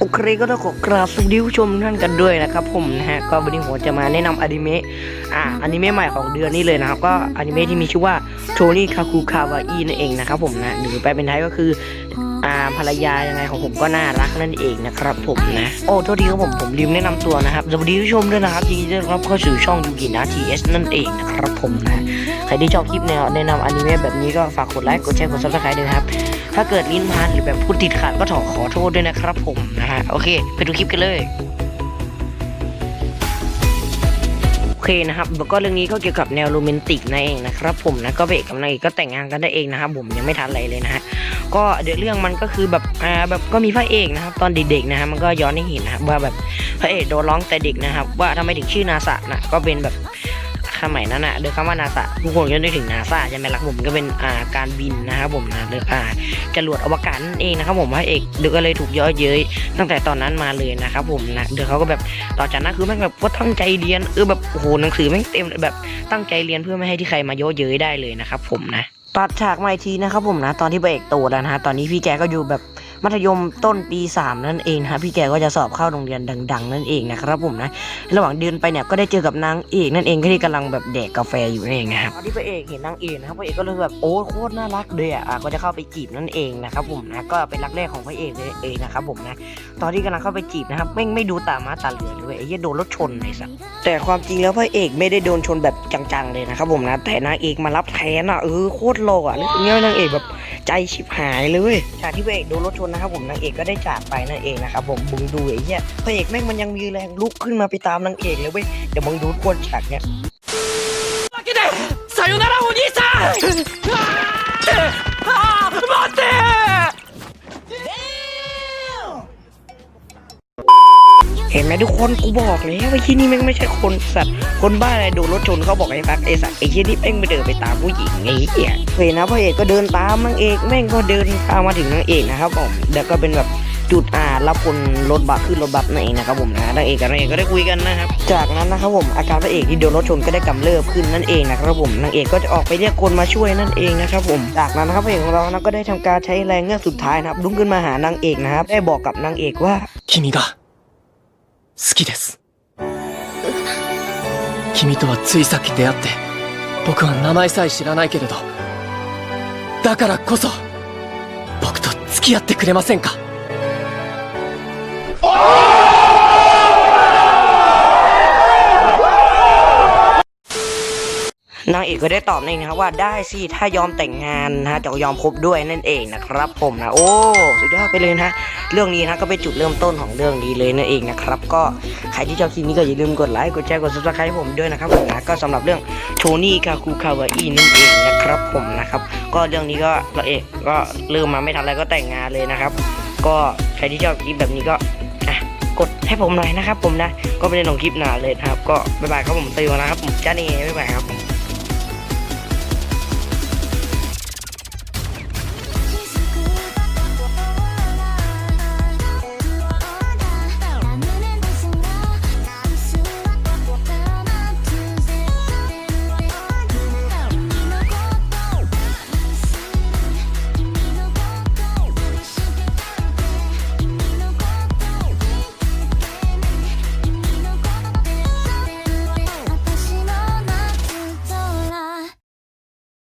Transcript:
โอเคก็ต้องขอกราบสวัสดีผู้ชมท่านกันด้วยนะครับผมนะฮะก็วันนี้ผมจะมาแนะนำอนิเมะอ่าอนิเมะใหม่ของเดือนนี้เลยนะครับก็อนิเมะที่มีชื่อว่าโทนี่คาคูคาวาอีนั่นเองนะครับผมนะหรือแปลเป็นไทยก็คืออ่าภรรยายังไงของผมก็น่ารักนั่นเองนะครับผมนะโอ้โทษทีครับผมผมลืมแนะนำตัวนะครับสวัสดีผู้ชมด้วยนะครับยินดีต้อนรับเข้าสู่ช่องยูกินะทีเอสนั่นเองนะครับผมนะใครที่ชอบคลิปแนวแนะนำอนิเมะแบบนี้ก็ฝากกดไลค์กดแชร์กดซับสไครต์ด้วยนะครับ ถ้าเกิดลิ้นพันหรือแบบพูดติดขัดก็ขอขอโทษด้วยนะครับผมนะฮะโอเค ไปดูคลิปกันเลยโอเคนะครับแล้วก็เรื่องนี้ก็เกี่ยวกับแนวโรแมนติกนั่นเองนะครับผมนะก็พระเอกกับนางเอกก็แต่งงานกันได้เองนะครับผมยังไม่ทันอะไรเลยนะฮะก็เดี๋ยวเรื่องมันก็คือแบบอ่าแบบก็มีพระเอกนะครับตอนเด็กๆนะฮะมันก็ย้อนให้เห็นนะครับว่าแบบพระเอกโดนร้องแต่เด็กนะครับว่าทำไมถึงชื่อนาสะนะก็เป็นแบบ สมัยนั้นอะโดยคำว่านาสะทุกคนก็นึกถึงนาซาใช่ไหมล่ะผมก็เป็นอ่าการบินนะครับผมนะหรืออ่าจรวดอวกาศนั่นเองนะครับผมพระเอกเดี๋ยวก็เลยถูกย่อเย้ยตั้งแต่ตอนนั้นมาเลยนะครับผมนะเดี๋ยวเขาก็แบบต่อจากนั้นคือแม่งแบบว่าตั้งใจเรียนเออแบบโอ้โหหนังสือแม่งเต็มแบบตั้งใจเรียนเพื่อไม่ให้ที่ใครมาย่อเย้ยได้เลยนะครับผมนะตัดฉากมาอีกทีนะครับผมนะ ตอนที่พระเอกโตแล้วนะฮะตอนนี้พี่แกก็อยู่แบบ มัธยมต้นปีสามนั่นเองนะพี่แกก็จะสอบเข้าโรงเรียนดัง ๆ นั่นเองนะครับผมนะระหว่างเดินไปเนี่ยก็ได้เจอกับนางเอกนั่นเองที่กำลังแบบแดกกาแฟอยู่นั่นเองนะครับตอนที่พระเอกเห็นนางเอกนะครับพระเอกก็เลยแบบโอ้โคตรน่ารักเลยอะก็จะเข้าไปจีบนั่นเองนะครับผมนะก็เป็นรักแรกของพระเอกเลยเองนะครับผมนะตอนที่กำลังเข้าไปจีบนะครับไม่ไม่ดูตามาตาเหลือเลยไอ้เหี้ยโดนรถชนเลยสัสแต่ความจริงแล้วพระเอกไม่ได้โดนชนแบบจังๆเลยนะครับผมนะแต่นางเอกมารับแทนอะเออโคตรโลอะนึกถึงแล้วนางเอกแบบ ใจชิบหายเลยฉากที่พระเอกโดนรถชนนะครับผมนางเอกก็ได้จากไปนั่นเองนะครับผมมึงดูไอ้เหี้ยพระเอกแม่งมันยังมีแรงลุกขึ้นมาไปตามนางเอกเลยเว้ยเดี๋ยวมึงดูคนฉากเนี้ย わけでさよならお兄さん เห็นไหมทุกคนกูบอกแล้วไอ้ที่นี่แม่งไม่ใช่คนสัตว์คนบ้าอะไรโดนรถชนเขาบอกไอ้พักไอ้สัตว์ไอ้ที่นี่แม่งไปเดินไปตามผู้หญิงไอ้เหี้ยเห็นนะพระเอกก็เดินตามนางเอกแม่งก็เดินตามมาถึงนางเอกนะครับผมแล้วก็เป็นแบบจุดอ่ารับคนรถบัสขึ้นรถบัสนั่นเองนะครับผมนะนางเอกกับนางเอกก็ได้คุยกันนะครับจากนั้นนะครับผมอาการพระเอกที่โดนรถชนก็ได้กำเริบขึ้นนั่นเองนะครับผมนางเอกก็จะออกไปเรียกคนมาช่วยนั่นเองนะครับผมจากนั้นนะครับพระเอกของเรานะก็ได้ทำการใช้แรงเงือกสุดท้ายนะครับลุกขึ้นมาหานางเอกนะครับได้บอกกับนางเอกว่า君が好きです。君とはついさっき出会って僕は名前さえ知らないけれどだからこそ僕と付き合ってくれませんか？ นางเอกก็ได้ตอบนั่นเองนะครับว่าได้สิถ้ายอมแต่งงานนะฮะจะยอมคบด้วยนั่นเองนะครับผมนะโอ้สุดยอดไปเลยนะเรื่องนี้นะก็เป็นจุดเริ่มต้นของเรื่องนี้เลยนั่นเองนะครับก็ใครที่ชอบคลิปนี้ก็อย่าลืมกดไลค์กดแชร์กด subscribe ให้ผมด้วยนะครับผมนะก็สำหรับเรื่องโทนี่คาคูคาวาอีนั่นเองนะครับผมนะครับก็เรื่องนี้ก็เราเอกก็เริ่มมาไม่ทันอะไรก็แต่งงานเลยนะครับ ก็ใครที่ชอบคลิปแบบนี้ก็กดให้ผมหน่อยนะครับผมนะ ก็ไม่ได้ลงคลิปหนาเลยนะครับ ก็บ๊ายบายครับผมตีวนะครับผมจ้านี่บ๊ายบายครับผม